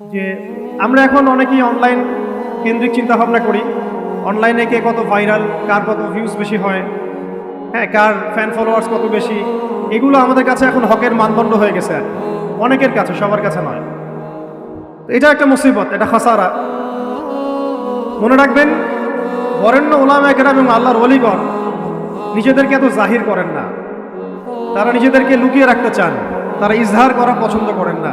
যে আমরা এখন অনেকেই অনলাইন কেন্দ্রিক চিন্তা ভাবনা করি অনলাইনে কে কত ভাইরাল কার কত ভিউজ বেশি হয় হ্যাঁ কার ফ্যান ফলোয়ার্স কত বেশি, এগুলো আমাদের কাছে এখন হকের মানদণ্ড হয়ে গেছে। অনেকের কাছে, সবার কাছে নয়। এটা একটা মুসিবত, এটা খাসারা। মনে রাখবেন, বরেণ্য ওলামা কেরাম এবং আল্লাহর অলিগণ নিজেদেরকে এত জাহির করেন না। তারা নিজেদেরকে লুকিয়ে রাখতে চান, তারা ইজহার করা পছন্দ করেন না।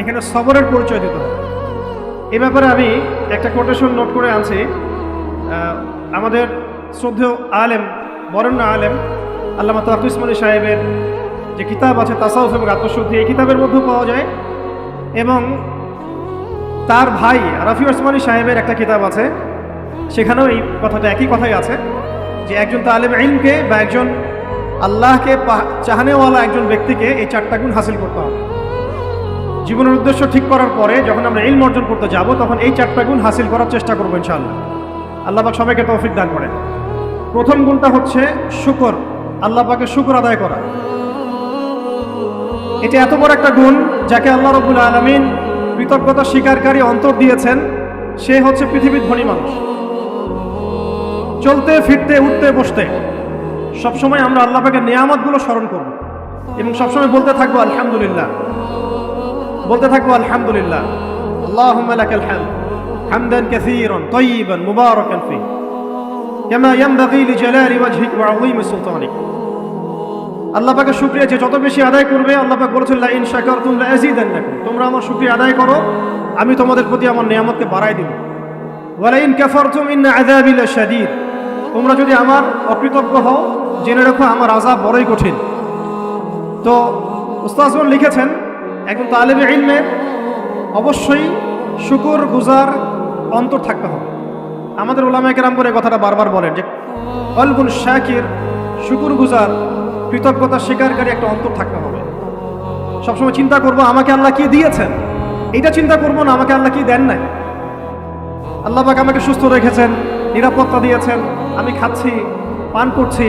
এখানে সবরের পরিচয় দিতে হবে। এ ব্যাপারে আমি একটা কোটেশন নোট করে আনছি। আমাদের শ্রদ্ধেয় আলেম, বরেণ্য আলেম, আল্লামা তাফ ইসমানী সাহেবের যে কিতাব আছে, তাসাউফ এবং আত্মশুদ্ধি, এই কিতাবের মধ্যেও পাওয়া যায়। এবং তার ভাই রাফি ওসমানী সাহেবের একটা কিতাব আছে। সেখানেও এই কথাটা একই কথাই আছে, যে একজন তালেব ইলমকে বা একজন আল্লাহকে চাহানেওয়ালা একজন ব্যক্তিকে এই চারটা গুণ হাসিল করতে হবে। জীবনের উদ্দেশ্য ঠিক করার পরে যখন আমরা ইলম অর্জন করতে যাব, তখন এই চারটা গুণ হাসিল করার চেষ্টা করব ইনশাআল্লাহ। আল্লাহ পাক সবাইকে তৌফিক দান করেন। প্রথম গুণটা হচ্ছে শুকর। আল্লাহ পাকে শুকর আদায় করা। এটা এত বড় একটা গুণ যাকে আল্লাহ রবুল আলমিন কৃতজ্ঞতা স্বীকারকারী অন্তর দিয়েছেন, সে হচ্ছে পৃথিবীর ধনী মানুষ। চলতে, ফিরতে, উঠতে, বসতে, সবসময় আমরা আল্লাহ পাকের নিয়ামতগুলো স্মরণ করব এবং সবসময় বলতে থাকব, আলহামদুলিল্লাহ। বলতে থাকব আলহামদুলিল্লাহ। আল্লাহুম্মা লাকাল হামদ। হামদান কাসীরান তাইয়িবান মুবারাকান ফি। ইয়ানবাগি লিজালালি ওয়াজহিক ওয়া আযীমি সুলতানিক। আল্লাহ পাকের শুকরিয়া যে যত বেশি আদায় করবে, আল্লাহ পাক বলেছেন, লা ইন শাকারতুম লা আযীদান্নাকুম। তোমরা আমার শুকরিয়া আদায় করো, আমি তোমাদের প্রতি আমার নিয়ামতকে বাড়াই দেব। ওয়ালা ইন কাফারতুম ইন আযাবি লাশাদীদ। তোমরা যদি আমার অকৃতজ্ঞ হও, জেনে রাখো আমার আযাব বড়ই কঠিন। তো উস্তাজগণ লিখেছেন একজন তালেবে ইলমের অবশ্যই শুকুর গুজার অন্তর থাকতে হবে। আমাদের ওলামায় কেরাম করে কথাটা বারবার বলেন যে, কলবুল শাকির, শুকুর গুজার, কৃতজ্ঞতা স্বীকারকারী একটা অন্তর থাকতে হবে। সবসময় চিন্তা করব, আমাকে আল্লাহ কি দিয়েছেন? এটা চিন্তা করব না, আমাকে আল্লাহ কি দেন নাই? আল্লাহ আমাকে সুস্থ রেখেছেন, নিরাপত্তা দিয়েছেন, আমি খাচ্ছি, পান করছি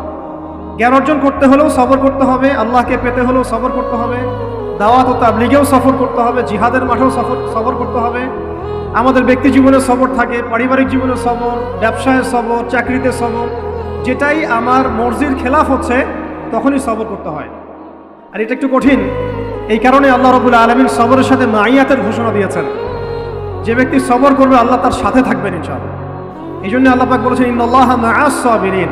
জ্ঞান অর্জন করতে হলেও সফর করতে হবে, আল্লাহকে পেতে হলেও সফর করতে হবে, দাওয়াত ও তাবলিগেও সফর করতে হবে, জিহাদের মাঠেও সফর সফর করতে হবে। আমাদের ব্যক্তি জীবনে সবর থাকে, পারিবারিক জীবনে সবর ব্যবসায় সবর, চাকরিতে সবর, যেটাই আমার মর্জির খেলাফ হচ্ছে, তখনই সবর করতে হয়। আর এটা একটু কঠিন, এই কারণে আল্লাহ রবুল আলমিন সবরের সাথে মাইয়াতের ঘোষণা দিয়েছেন। যে ব্যক্তি সবর করবে, আল্লাহ তার সাথে থাকবেন ইনশাআল্লাহ। এই জন্য আল্লাহ পাক বলেছেন, ইন্নাল্লাহ মাআস সাবিরিন।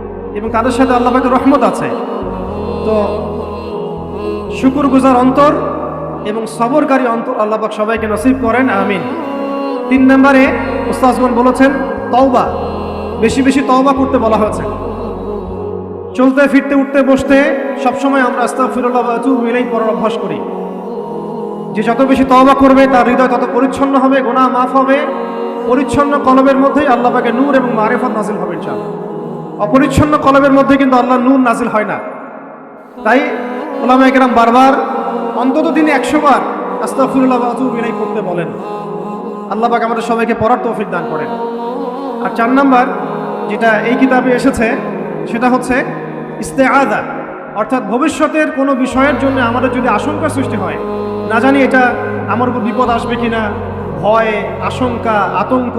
এবং তাদের সাথে আল্লাহকে রহমত আছে। তো শুকুর গুজার অন্তর এবং সবরকারী অন্তর আল্লাহবাক সবাইকে নসিব করেন, আমিন। তিন নম্বরে উস্তাজগণ বলেছেন, তওবা, বেশি বেশি তওবা করতে বলা হয়েছে। চলতে, ফিরতে, উঠতে, বসতে সবসময় আমরা আতুবু ইলাইহি পড়ার অভ্যাস করি। যে যত বেশি তওবা করবে, তার হৃদয় তত পরিচ্ছন্ন হবে গোনা মাফ হবে। পরিচ্ছন্ন কলবের মধ্যেই আল্লাহ পাকে নূর এবং মারিফত নাজিল হবে, ইনশাআল্লাহ। অপরিচ্ছন্ন কলবের মধ্যে কিন্তু আল্লাহ নুন নাজিল হয় না। তাই ওলামা একরাম বারবার অন্তত দিনে একশো বার আতুবু ইলাইহি বলেন। আল্লাহ পাক আমাদের সবাইকে পড়ার তৌফিক দান করেন। আর চার নাম্বার যেটা এই কিতাবে এসেছে, সেটা হচ্ছে ইস্তেআদা অর্থাৎ ভবিষ্যতের কোনো বিষয়ের জন্য আমাদের যদি আশঙ্কা সৃষ্টি হয়, না জানি এটা আমার উপর বিপদ আসবে কিনা, ভয়, আশঙ্কা, আতঙ্ক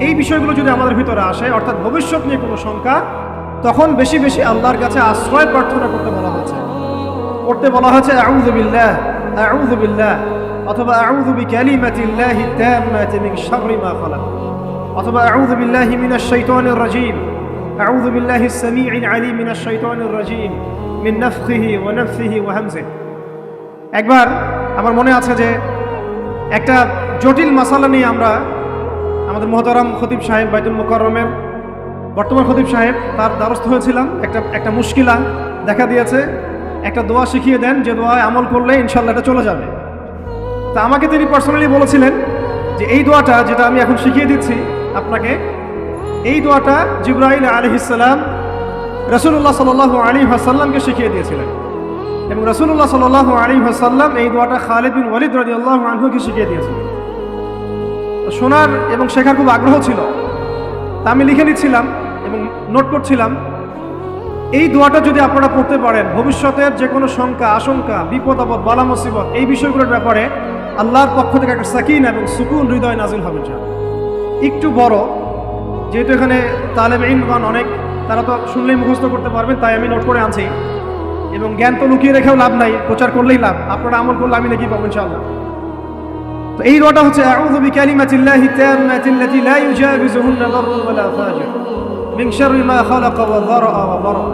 এই বিষয়গুলো যদি আমাদের ভিতরে আসে, অর্থাৎ ভবিষ্যৎ নিয়ে কোনো শঙ্কা, তখন বেশি বেশি আল্লাহর কাছে আশ্রয় প্রার্থনা করতে বলা হয়েছে। করতে বলা হয়েছে অথবা অথবা, আউযু বিল্লাহি মিনাশ শাইতানির রাজীম আউযু বিল্লাহিস সামিউল আলিম মিনাশ শাইতানির রাজীম মিন একবার আমার মনে আছে যে, একটা জটিল মাসালা নিয়ে আমরা আমাদের মোহতারাম খতিব সাহেব বাইতুল মুকাররমের বর্তমান খতিব সাহেব, তার দ্বারস্থ হয়েছিলাম। একটা একটা মুশকিলা দেখা দিয়েছে। একটা দোয়া শিখিয়ে দেন, যে দোয়ায় আমল করলে ইনশাল্লাহ এটা চলে যাবে। তা আমাকে তিনি পার্সোনালি বলেছিলেন যে এই দোয়াটা যেটা আমি এখন শিখিয়ে দিচ্ছি আপনাকে, এই দোয়াটা জিব্রাইল আলহিসাল্লাম রসুল্লাহ সাল আলী হাসাল্লামকে শিখিয়ে দিয়েছিলেন। এবং রসুল্লাহ সাল আলী হাসাল্লাম এই দোয়াটা খালিদ বিন ওয়ালিদ রাজি আল্লাহ আনহুকে শিখিয়ে দিয়েছিলেন। শোনার এবং শেখার খুব আগ্রহ ছিল। তা আমি লিখে নিচ্ছিলাম এবং নোট করছিলাম। এই দোয়াটা যদি আপনারা পড়তে পারেন, ভবিষ্যতের যে কোনো শঙ্কা, আশঙ্কা, বিপদ, আপদ, বালা, মুসিবত, এই বিষয়গুলোর ব্যাপারে আল্লাহর পক্ষ থেকে একটা সাকিন এবং সুকুন হৃদয় নাজিল হবে যা। একটু বড়, যেহেতু এখানে তালেম ইনগণ অনেক, তারা তো শুনলেই মুখস্থ করতে পারবেন, তাই আমি নোট করে আনছি। এবং জ্ঞান তো লুকিয়ে রেখেও লাভ নাই, প্রচার করলেই লাভ। আপনারা আমল করলে আমি নাকি পাবো, ইনশাআল্লাহ। তো এই দোয়াটা হচ্ছে আউযু বিকালিমাতিল্লাহি তাম্মাতিল্লাতি লা ইউজাবিজুহুন্না বাররুন ওয়ালা ফাজির মিন শাররি মা খালাকা ওয়া যারআ ওয়া বারআ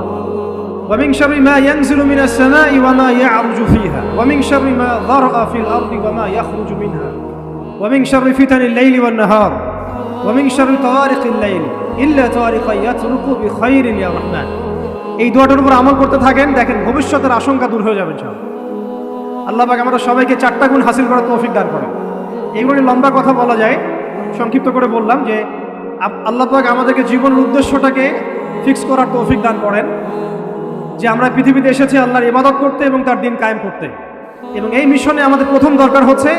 ومن شر ما ينزل من السماء وما يعرج فيها ومن شر ما ذرأ في الأرض وما يخرج منها ومن شر فتن الليل والنهار ومن شر طوارق الليل إلا طارقا يترك بخير يا رحمن এই দোয়াটার উপর আমল করতে থাকেন দেখেন ভবিষ্যতের আশঙ্কা দূর হয়ে যাবে সব আল্লাহ পাক আমরা সবাইকে চারটা গুণ হাসিল করার তৌফিক দান করেন এইগুলো লম্বা কথা বলা যায়। সংক্ষিপ্ত করে বললাম যে আল্লাহ পাক আমাদেরকে জীবনের উদ্দেশ্যটাকে ফিক্স করার তৌফিক দান করেন যে আমরা পৃথিবীতে এসেছি আল্লাহর ইবাদত করতে এবং তার দিন কায়েম করতে। এবং এই মিশনে আমাদের প্রথম দরকার হচ্ছে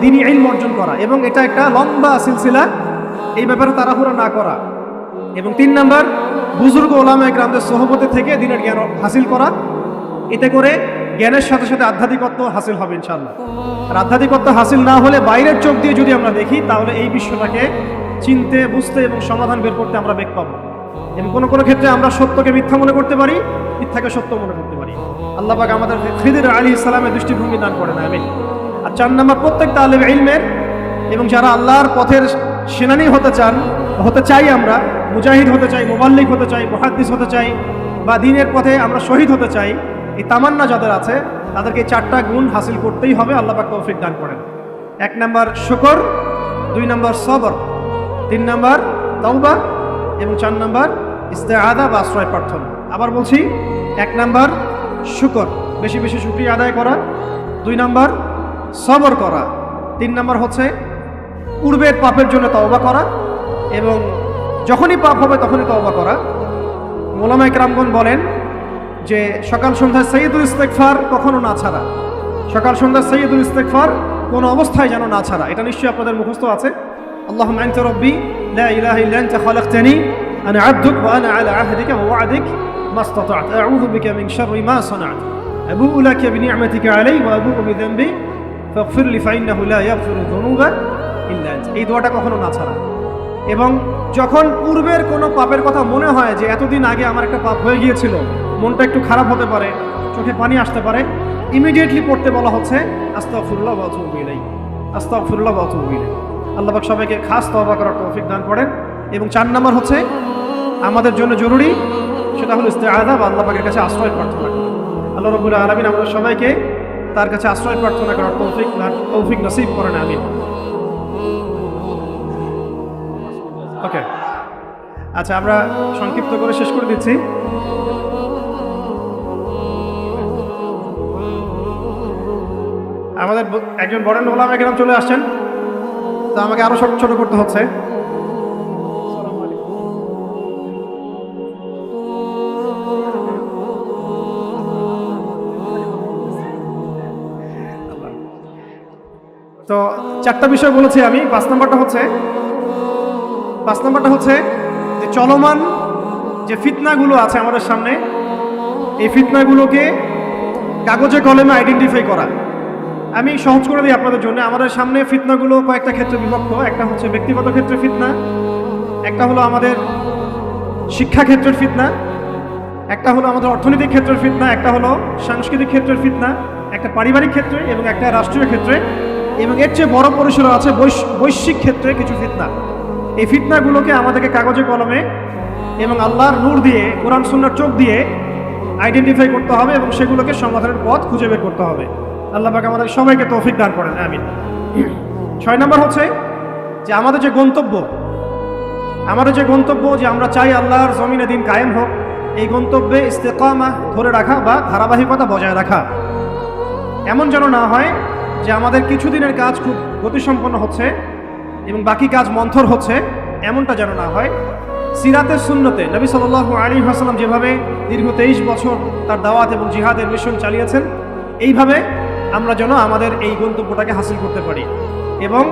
দিনই ইলম অর্জন করা এবং এটা একটা লম্বা সিলসিলা, এই ব্যাপারে তাড়াহুড়া না করা। এবং তিন নাম্বার, বুজুর্গ ওলামা গ্রামদের সহবতে থেকে দিনের জ্ঞান হাসিল করা। এতে করে জ্ঞানের সাথে সাথে আধ্যাত্মিকত্ব হাসিল হবে ইনশাল্লাহ আর আধ্যাত্মিকত্ব হাসিল না হলে বাইরের চোখ দিয়ে যদি আমরা দেখি, তাহলে এই বিশ্বটাকে চিনতে, বুঝতে এবং সমাধান বের করতে আমরা বেগ পাবো। এবং কোনো কোনো ক্ষেত্রে আমরা সত্যকে মিথ্যা মনে করতে পারি, মিথ্যাকে সত্য মনে করতে পারি। আল্লাহ পাক আমাদের খিদির আলী ইসলামের দৃষ্টিভঙ্গি দান করেন আমি আর চার নম্বর, প্রত্যেক আলেম ইলমের এবং যারা আল্লাহর পথের সেনানি হতে চান, হতে চাই আমরা, মুজাহিদ হতে চাই, মোবাল্লিক হতে চাই, মহাদ্দিস হতে চাই বা দিনের পথে আমরা শহীদ হতে চাই এই তামান্না যাদের আছে, তাদেরকে চারটা গুণ হাসিল করতেই হবে, আল্লাহ পাক তৌফিক দান করেন। এক নম্বর শুকর, দুই নম্বর সবর, তিন নম্বর তওবা এবং চার নম্বর ইস্তেআদা বা আশ্রয় প্রার্থনা। আবার বলছি, এক নম্বর শুকর, বেশি বেশি শুক্রিয়া আদায় করা, দুই নম্বর সবর করা, তিন নম্বর হচ্ছে পূর্বের পাপের জন্য তওবা করা এবং যখনই পাপ হবে তখনই তওবা করা। মোলামা একরামগণ বলেন যে সকাল সন্ধ্যায় সৈয়দুল ইস্তেকফার কখনো না ছাড়া সকাল সন্ধ্যা সৈয়দুল ইস্তেকফার কোনো অবস্থায় যেন না ছাড়া এটা নিশ্চয়ই আপনাদের মুখস্থ আছে আল্লাহ আনতে রব্বি লা ইলাহা ইল্লা আনতা খালাকতানি আনা আবদুক ওয়া আনা আলা আহদিকা ওয়া ওয়া'দিক ما استطعت أعوذ بك من شر ما صنعت أبوء لك بنعمتك علي وأبوء بذنبي فاغفر لي فإنه لا يغفر الذنوب إلا أنت এই দোয়াটা কখনো না ছাড়া এবং যখন পূর্বের কোনো পাপের কথা মনে হয় যে এতদিন আগে আমার একটা পাপ হয়ে গিয়েছিল মনটা একটু খারাপ হতে পারে, চোখে পানি আসতে পারে ইমিডিয়েটলি পড়তে বলা হচ্ছে, আস্তাগফিরুল্লাহ ওয়া আতুবু ইলাইহি। আস্তাগফিরুল্লাহ ওয়া আতুবু ইলাইহি। আল্লাহ পাক সবাইকে খাস তওবা করার তৌফিক দান করেন। এবং চার নাম্বার হচ্ছে, আমাদের জন্য জরুরি, সেটা হলো ইস্তেআদা বা আল্লাহ পাকের কাছে আশ্রয় প্রার্থনা। আল্লাহ রবুল্লাহ আলমিন আমাদের সবাইকে তার কাছে আশ্রয় প্রার্থনা করার তৌফিক তৌফিক নসিব করেন, আমিন। ওকে আচ্ছা আমরা সংক্ষিপ্ত করে শেষ করে দিচ্ছি। আমাদের একজন বরেণ্য ওলাম একরাম চলে আসছেন। তো আমাকে আরও ছোট ছোট করতে হচ্ছে। তো চারটা বিষয় বলেছি আমি। পাঁচ নম্বরটা হচ্ছে, পাঁচ নম্বরটা হচ্ছে যে চলমান যে ফিতনাগুলো আছে আমাদের সামনে, এই ফিতনাগুলোকে কাগজে কলমে আইডেন্টিফাই করা। আমি সহজ করে দিই আপনাদের জন্য। আমাদের সামনে ফিতনাগুলো কয়েকটা ক্ষেত্রে বিভক্ত। একটা হচ্ছে ব্যক্তিগত ক্ষেত্রে ফিতনা, একটা হলো আমাদের শিক্ষা ক্ষেত্রের ফিতনা, একটা হলো আমাদের অর্থনৈতিক ক্ষেত্রের ফিতনা, একটা হলো সাংস্কৃতিক ক্ষেত্রের ফিতনা, একটা পারিবারিক ক্ষেত্রে এবং একটা রাষ্ট্রীয় ক্ষেত্রে। এবং এর চেয়ে বড় পরিসরে আছে বৈশ- বৈশ্বিক ক্ষেত্রে কিছু ফিতনা। এই ফিতনাগুলোকে আমাদেরকে কাগজে কলমে এবং আল্লাহর নূর দিয়ে, কোরআন সুন্নার চোখ দিয়ে আইডেন্টিফাই করতে হবে এবং সেগুলোকে সমাধানের পথ খুঁজে বের করতে হবে। আল্লাহ পাক আমাদের সবাইকে তৌফিক দান করেন, আমিন। ছয় নম্বর হচ্ছে যে আমাদের যে গন্তব্য, আমাদের যে গন্তব্য যে আমরা চাই আল্লাহর জমিনে দিন কায়েম হোক, এই গন্তব্যে ইস্তেকামা ধরে রাখা বা ধারাবাহিকতা বজায় রাখা। এমন যেন না হয় যে আমাদের কিছুদিনের কাজ খুব গতিসম্পন্ন হচ্ছে এবং বাকি কাজ মন্থর হচ্ছে, এমনটা যেন না হয়। সিরাতের শূন্যতে নবী সাল আলী হাসালাম যেভাবে দীর্ঘ তেইশ বছর তার দাওয়াত এবং জিহাদের মিশন চালিয়েছেন, এইভাবে আমরা যেন আমাদের এই গন্তব্যটাকে হাসিল করতে পারি। এবং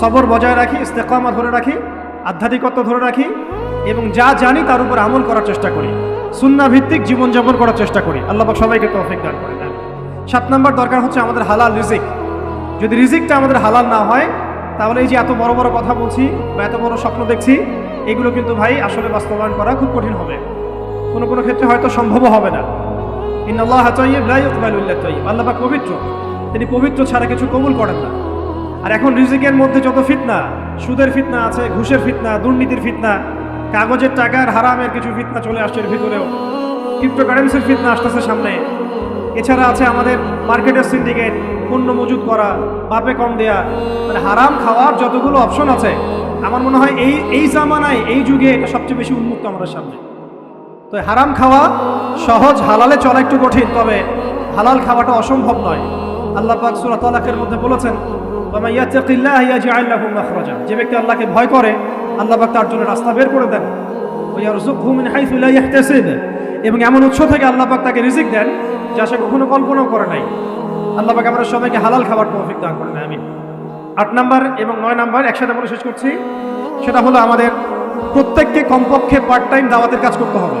সবর বজায় রাখি, ইস্তেকামা ধরে রাখি, আধ্যাত্মিকত্ব ধরে রাখি, এবং যা জানি তার উপর আমল করার চেষ্টা করি। সুন্না ভিত্তিক জীবনযাপন করার চেষ্টা করি। আল্লাহ সবাইকে তৌফিক দান করে দেন সাত নম্বর দরকার হচ্ছে আমাদের হালাল রিজিক। যদি রিজিকটা আমাদের হালাল না হয়, তাহলে এই যে এত বড় বড় কথা বলছি বা এত বড় স্বপ্ন দেখছি, এগুলো কিন্তু ভাই আসলে বাস্তবায়ন করা খুব কঠিন হবে। কোনো কোনো ক্ষেত্রে হয়তো সম্ভবও হবে না। ইন্নাল্লাহ তাইয়্যিব, লা ইকবালু ইল্লা তাইয়্যিব। আল্লাহ পাক পবিত্র। তিনি পবিত্র ছাড়া কিছু কবুল করেন না। আর এখন রিজিকের মধ্যে যত ফিতনা, সুদের ফিতনা আছে, ঘুষের ফিতনা, দুর্নীতির ফিতনা, কাগজের টাকার হারামের কিছু ফিতনা চলে আসছে এর ভিতরেও। ক্রিপ্টোকারেন্সির ফিতনা আসতেছে সামনে। এছাড়া আছে আমাদের মার্কেটের সিন্ডিকেট, পণ্য মজুত করা, বাপে কম দেয়া। মানে হারাম খাওয়ার যতগুলো অপশন আছে, আমার মনে হয় এই এই জামানায়, এই যুগে এটা সবচেয়ে বেশি উন্মুক্ত আমাদের সামনে। তো হারাম খাওয়া সহজ, হালালে চলা একটু কঠিন, তবে হালাল খাওয়াটা অসম্ভব নয়। আল্লাহ পাক সূরা তালাকের মধ্যে বলেছেন যে ব্যক্তি আল্লাহকে ভয় করে, আল্লাহ পাক তার জন্য রাস্তা বের করে দেন। এবং এমন উৎস থেকে আল্লাহ পাক তাকে রিজিক দেন, যা সে কখনো কল্পনাও করে নাই। আল্লাহ পাক আমরা সবাইকে হালাল খাবার তৌফিক দান করেন আমি আট নাম্বার এবং নয় নাম্বার একসাথে বলে শেষ করছি। সেটা হলো আমাদের প্রত্যেককে কমপক্ষে পার্ট টাইম দাওয়াতের কাজ করতে হবে।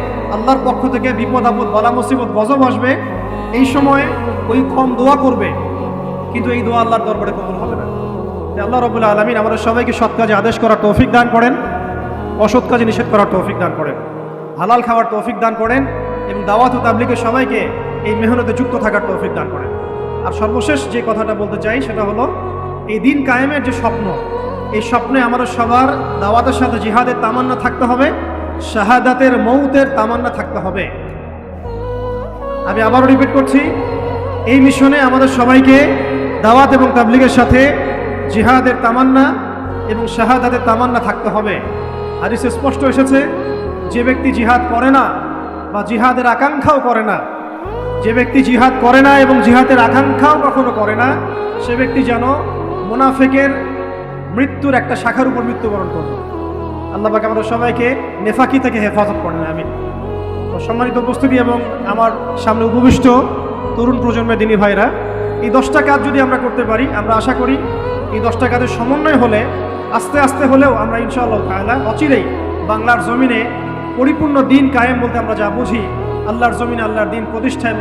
আল্লাহর পক্ষ থেকে বিপদ আপদ, বলা মুসিবত, গজব আসবে। এই সময়ে ওই কম দোয়া করবে। কিন্তু এই দোয়া আল্লাহর দরবারে কবুল হবে না। আল্লাহ রবুল্লা আলমিন আমাদের সবাইকে সৎ কাজে আদেশ করার তৌফিক দান করেন, অসৎ কাজে নিষেধ করার তৌফিক দান করেন, হালাল খাওয়ার তৌফিক দান করেন এবং দাওয়াত ও তাবলিগের সবাইকে এই মেহনতে যুক্ত থাকার তৌফিক দান করেন। আর সর্বশেষ যে কথাটা বলতে চাই সেটা হলো, এই দিন কায়েমের যে স্বপ্ন, এই স্বপ্নে আমাদের সবার দাওয়াতের সাথে জিহাদের তামান্না থাকতে হবে। শাহাদাতের মৌতের তামান্না থাকতে হবে। আমি আবারও রিপিট করছি, এই মিশনে আমাদের সবাইকে দাওয়াত এবং তাবলিগের সাথে জিহাদের তামান্না এবং শাহাদাতের তামান্না থাকতে হবে। হাদিসে স্পষ্ট এসেছে, যে ব্যক্তি জিহাদ করে না বা জিহাদের আকাঙ্ক্ষাও করে না, যে ব্যক্তি জিহাদ করে না এবং জিহাদের আকাঙ্ক্ষাও কখনো করে না, সে ব্যক্তি যেন মোনাফেকের মৃত্যুর একটা শাখার উপর মৃত্যুবরণ করবে। আল্লাহ পাক আমাদের সবাইকে নেফাকি থেকে হেফাজত করেন আমি সম্মানিত উপস্থিতি এবং আমার সামনে উপবিষ্ট তরুণ প্রজন্মের দিনী ভাইরা, এই দশটা কাজ যদি আমরা করতে পারি, আমরা আশা করি এই দশটা কাজের সমন্বয় হলে, আস্তে আস্তে হলেও আমরা ইনশাআল্লাহ তাআলা অচিরেই বাংলার জমিনে পরিপূর্ণ দিন কায়েম বলতে আমরা যা বুঝি, আল্লাহর জমিনে আল্লাহর দিন প্রতিষ্ঠায়